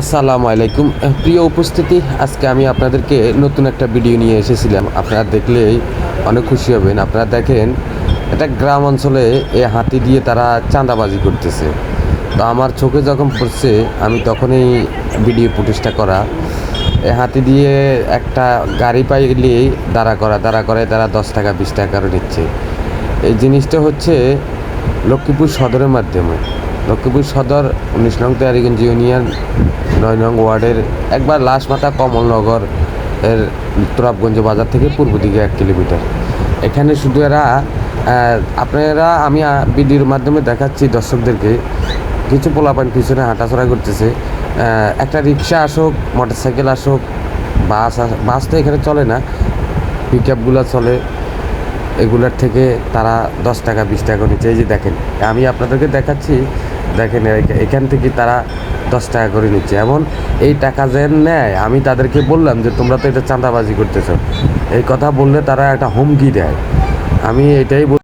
আসসালামু আলাইকুম। প্রিয় উপস্থিতি, আজকে আমি আপনাদেরকে নতুন একটা ভিডিও নিয়ে এসেছিলাম। আপনারা দেখলেই অনেক খুশি হবেন। আপনারা দেখেন এটা গ্রাম অঞ্চলে এ হাতি দিয়ে তারা চাঁদাবাজি করতেছে। তো আমার চোখে যখন পড়ছে, আমি তখনই ভিডিও প্রতিষ্ঠা করা। এই হাতি দিয়ে একটা গাড়ি পাইলেই দাঁড়া করা, দাঁড়া করে তারা দশ টাকা, বিশ টাকা করে নিচ্ছে। এই জিনিসটা হচ্ছে লক্ষ্মীপুর সদরের মাধ্যমে। লক্ষ্মীপুর সদর, উনিশ নং তেয়ারিগঞ্জ ইউনিয়ন, নয় নং ওয়ার্ডের একবার লাশ মাথা কমলনগর এর তোরাবগঞ্জ বাজার থেকে পূর্ব দিকে এক কিলোমিটার। এখানে শুধু এরা আপনারা, আমি ভিডিওর মাধ্যমে দেখাচ্ছি দর্শকদেরকে। কিছু পোলাপান পিছনে হাঁটাচড়া করতেছে। একটা রিক্সা আসুক মোটর সাইকেল আসুক, বাস বাস তো এখানে চলে না পিক আপগুলো চলে। এগুলার থেকে তারা দশ টাকা, বিশ টাকা নিচ্ছে এই যে দেখেন, আমি আপনাদেরকে দেখাচ্ছি দেখেন এখান থেকে তারা দশ টাকা করে নিচ্ছে। এমন এই টাকা যে নেয়, আমি তাদেরকে বললাম যে, তোমরা তো এটা চাঁদাবাজি করতেছ। এই কথা বললে তারা একটা হুমকি দেয়। আমি এটাই